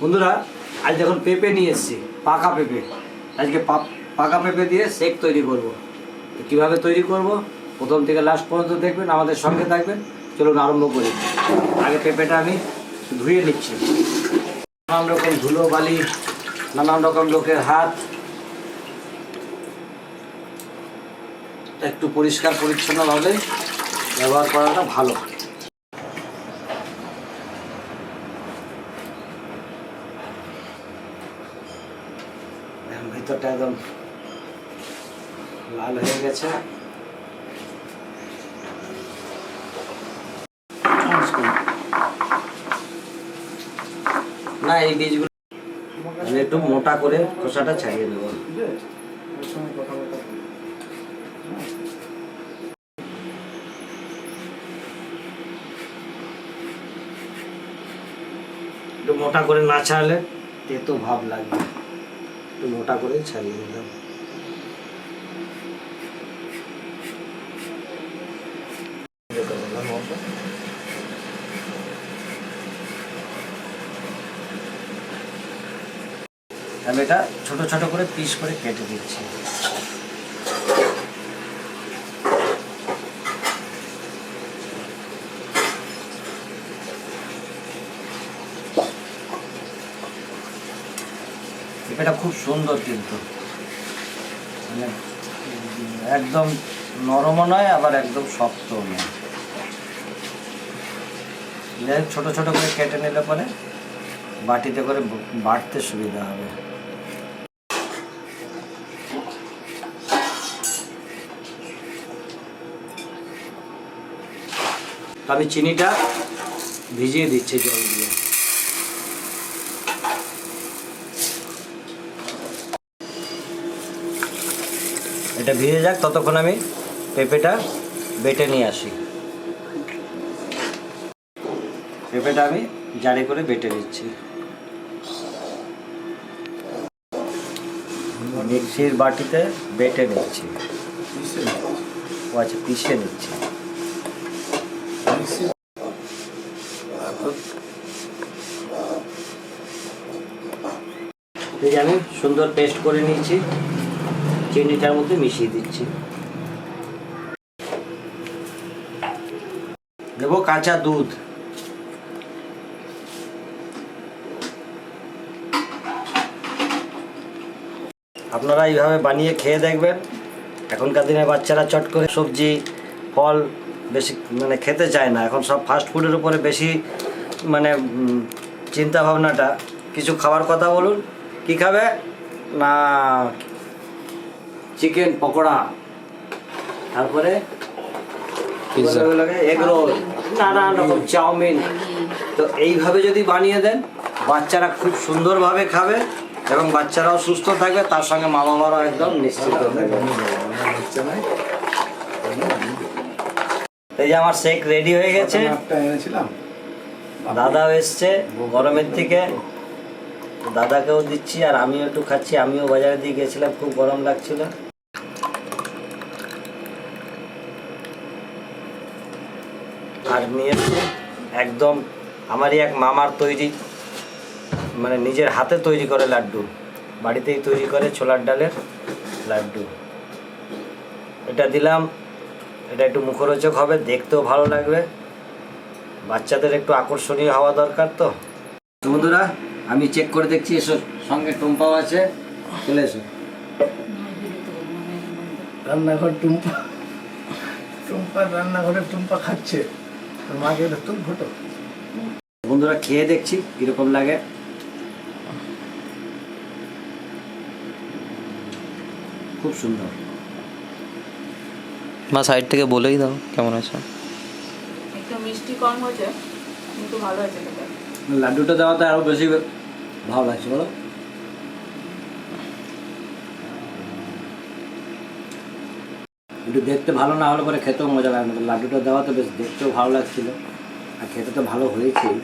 বন্ধুরা, আজ দেখুন পেঁপে নিয়ে এসেছি, পাকা পেঁপে। আজকে পাকা পেঁপে দিয়ে শেক তৈরি করব। কীভাবে তৈরি করব? প্রথম থেকে লাস্ট পর্যন্ত দেখবেন, আমাদের সঙ্গে থাকবেন। চলুন আরম্ভ করি। আগে পেঁপেটা আমি ধুয়ে নিচ্ছি। নানান রকম ধুলো, বালি, নানান রকম লোকের হাত। একটু পরিষ্কার, পরিচ্ছন্নভাবে ব্যবহার করাটা ভালো এখন ভিতরটা একদম লাল হয়ে গেছে। না, এই বীজগুলো আমি একটু মোটা করে খোসাটা ছাড়িয়ে দেবো একটু মোটা করে না ছাড়লে তেতো ভাব লাগবে। একটু মোটা করে ছাড়িয়ে দিলাম। আমি এটা ছোট ছোট করে পিস করে কেটে দিচ্ছি। এটা খুব সুন্দর কিন্তু। মানে একদম নরমও নয়, আবার একদম শক্তও নয়। ছোট ছোট করে কেটে নিলে পরে বাটিতে করে বাটতে সুবিধা হবে। আমি চিনিটা ভিজিয়ে দিচ্ছি জল দিয়ে। এটা ভিজে যাক, ততক্ষণ আমি পেঁপেটা বেটে নিয়ে আসি। পেঁপেটা আমি জারে করে বেটে নিচ্ছি। মিক্সির বাটিতে বেটে নিচ্ছি। ও আচ্ছা পিষে নিচ্ছি। আমি সুন্দর পেস্ট করে নিয়েছি। চিনিটার মধ্যে মিশিয়ে দিচ্ছি। দেবো কাঁচা দুধ। আপনারা এইভাবে বানিয়ে খেয়ে দেখবেন। এখনকার দিনে বাচ্চারা চট করে সবজি, ফল বেশি মানে খেতে চায় না। এখন সব ফাস্ট ফুডের উপরে বেশি মানে চিন্তা ভাবনাটা কিছু খাবার কথা বলুন। কি খাবে? না চিকেন পকোড়া তারপরে এগ রোল নানান রকম। চাউমিন। তো এইভাবে যদি বানিয়ে দেন বাচ্চারা খুব সুন্দরভাবে খাবে এবং বাচ্চারাও সুস্থ থাকবে তার সঙ্গে মা বাবারাও একদম নিশ্চিত থাকবে। এই যে আমার শেক রেডি হয়ে গেছে। এনেছিলাম। দাদাও এসছে গরমের থেকে দাদাকেও দিচ্ছি আর আমিও একটু খাচ্ছি। আমিও বাজারে দিয়ে গেছিলাম খুব গরম লাগছিল। আর নিয়েছি। একদম আমারই এক মামার তৈরি মানে নিজের হাতে তৈরি করে লাড্ডু। বাড়িতেই তৈরি করে ছোলার ডালের লাড্ডু। এটা দিলাম এটা একটু মুখরোচক হবে দেখতেও ভালো লাগবে। বাচ্চাদের একটু আকর্ষণীয় হওয়া দরকার তো। বন্ধুরা আমি চেক করে দেখছি এসো সঙ্গে টুম্পাও আছে। চলে এসো। রান্নাঘর টুম্পা টুম্পার রান্নাঘরে টুম্পা খাচ্ছে। এটা বন্ধুরা খেয়ে দেখছি কীরকম লাগে। খুব সুন্দর। মা সাইড থেকে বলেই দাও কেমন আছে? একটু মিষ্টি কম হয়েছে কিন্তু ভালো খেতে। লাড্ডুটা দেওয়াতে আরও বেশি ভালো লাগছে বলো। একটু দেখতে ভালো না হলে পরে খেতেও মজা লাগে না। লাড্ডুটা দেওয়া তো বেশ দেখতেও ভালো লাগছিল। আর খেতে তো ভালো হয়েছেই।